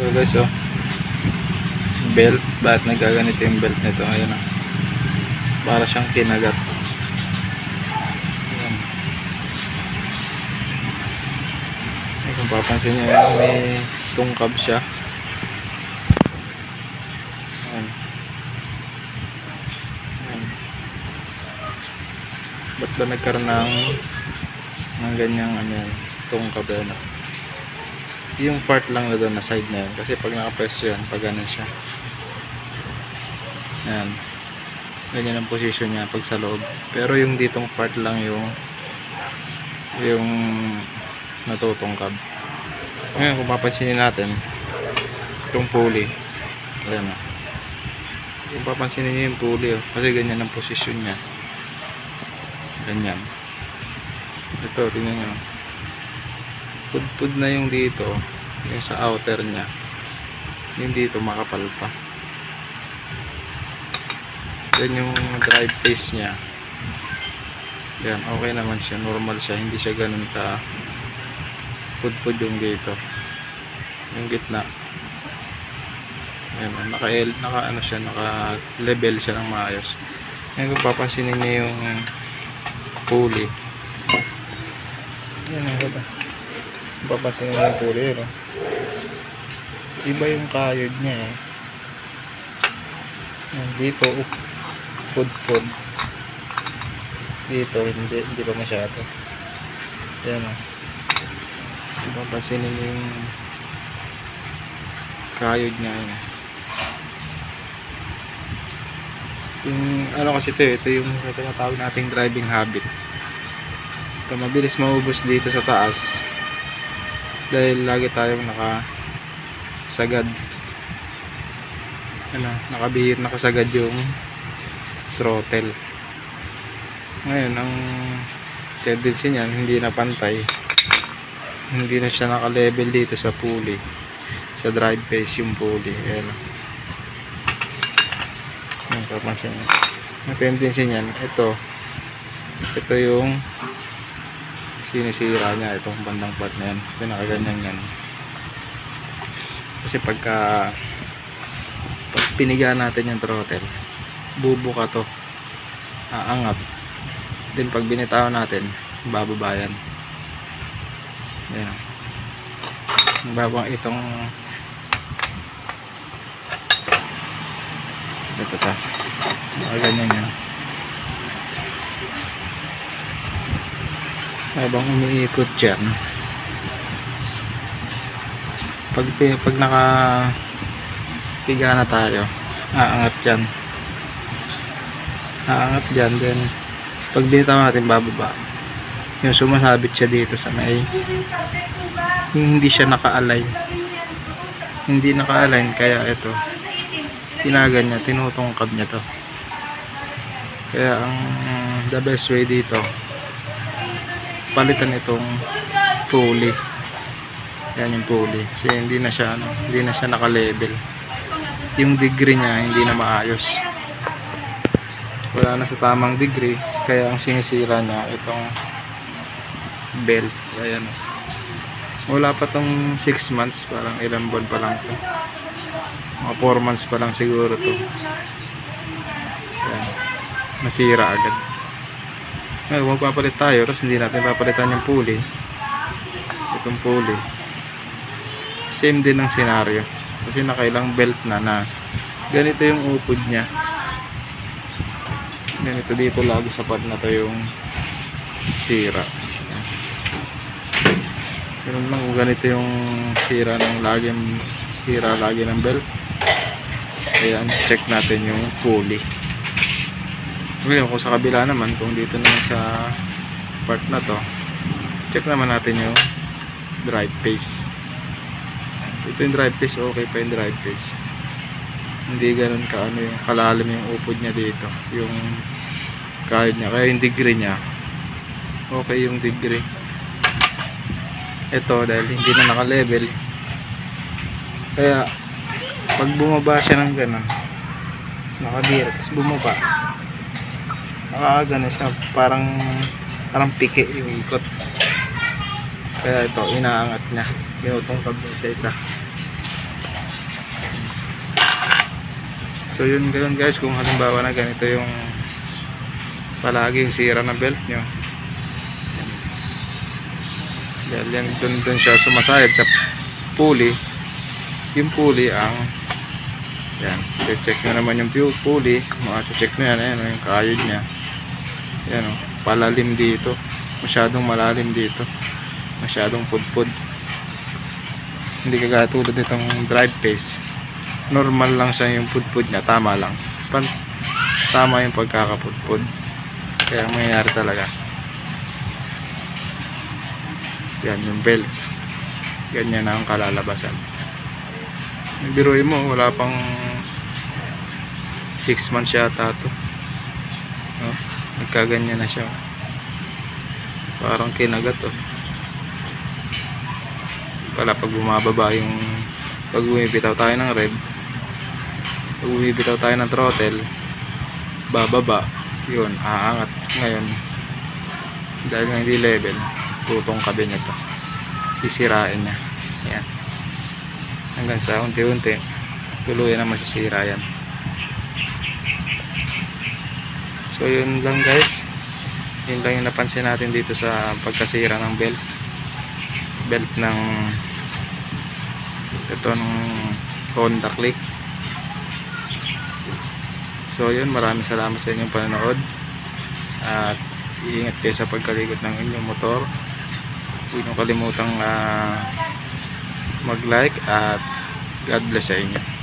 So guys, oh. Belt. Bakit nagaganito yung belt nito? Ayan, oh. Para siyang kinagat. Ayan. Ay, kung papansin nyo, ayan, may tungkab siya. Ayan. Ayan. Ba't ba nagkaroon ng ng ganyang ano yan, tungkab yan, oh? Yung part lang na doon na side na yun. Kasi pag nakapwesto yan pag ganun siya. Yan ganyan ang position niya pag sa loob. Pero yung ditong part lang yung yung natutungkab. Ngayon kung papansinin natin itong pulley. Ayan o kung papansinin niyo yung pulley oh, kasi ganyan ang position niya. Ganyan. Ito tingnan nyo pudpud na yung dito yung sa outer niya. Yung dito makapal pa. Yan yung drive face niya. Yan okay naman siya normal siya hindi siya ganun ka pudpud yung dito. Yung gitna. Yan naka, naka ano siya naka level siya ng maayos. Yan kung papansinin niyo yung pulley. Yan ang ganda papasin mo yung pulley no? iba yung kayod niya eh. Dito uh, food food dito hindi, hindi pa masyado yan o papasin mo yung kayod niya yun. yung ano kasi ito eh, ito yung tinatawag nating driving habit ito mabilis maubos dito sa taas dahil lagi tayong naka sagad. Ano, nakabihir nakasagad yung throttle. Ngayon ang tendency niyan hindi na pantay. Hindi na siya naka-level dito sa pulley. Sa drive face yung pulley. Ayan. Ang papansin ang tendency niyan ito. Ito yung sinisira niya itong bandang part na yan. Kasi nakaganyan yan. Kasi pagka pag pinigaan natin yung throttle bubuka to. Aangat. Din pag binitawan natin bababa yan. Yan babang itong ito ta. Nakaganyan yan habang umiikot dyan. Pag, pag naka piga na tayo aangat dyan. Aangat dyan then pag binitaw natin bababa yung sumasabit siya dito sa may yung hindi siya naka-align. Hindi naka-align kaya ito tinagan niya tinutungkab niya to. Kaya ang the best way dito palitan itong pulley. Yan yung pulley. Kasi hindi na siya ano, hindi na siya naka-level. Yung degree niya hindi na maayos. Wala na sa tamang degree kaya ang sinisira niya itong belt. Ayan. Wala pa tong 6 months parang ilang buwan pa lang to. Mga 4 months pa lang siguro to. Ayan. Nasira agad ngayon magpapalit tayo tapos hindi natin papalitan yung pulley itong pulley same din ang senaryo kasi nakailang belt na na ganito yung upod niya. Ganito dito lagi sa pad na to yung sira. Ganun lang kung ganito yung sira ng lagi sira lagi ng belt. Ayan check natin yung pulley ngayon kung sa kabila naman kung dito naman sa part na to check naman natin yung drive face. Ito yung drive face okay pa yung drive face. Hindi ganun ka ano yung kalalim yung upod niya dito yung kahit niya kaya yung degree niya. Okay yung degree. Ito dahil hindi na naka level kaya pag bumaba siya ng ganun nakabira tapos bumaba nakakagano siya parang parang pike yung ikot kaya ito inaangat niya tinutungkab niya isa isa So yun ganun guys kung halimbawa na ganito yung palagi yung sira ng belt nyo. Dahil yan dun, dun siya sumasayad sa pulley. Yung pulley ang yan. check nyo naman yung pu- pulley. Maka-check nyo yan. Ayan, yung kayod niya. Yan o. Palalim dito. Masyadong malalim dito. Masyadong pudpud. Hindi kagaya tulad nitong drive pace normal lang siya yung pudpud niya tama lang Pan tama yung pagkakapudpud kaya ang mangyayari talaga yan yung belt ganyan na ang kalalabasan biruin mo wala pang 6 months yata to? Nagkaganyan na siya. Parang kinagat oh. Pala pag bumababa yung pag bumibitaw tayo ng rev pag bumibitaw tayo ng throttle bababa. Yun aangat. Ngayon dahil nga hindi level tutong kabi niya to. Sisirain niya. Yan hanggang sa unti-unti tuluyan na masisira yan so yun lang guys. Yun lang yung napansin natin dito sa pagkasira ng belt. Belt ng ito ng Honda Click. So yun. Maraming salamat sa inyong panonood. At iingat kayo sa pagkalikot ng inyong motor. Huwag nyo kalimutang ah, mag like at God bless sa inyo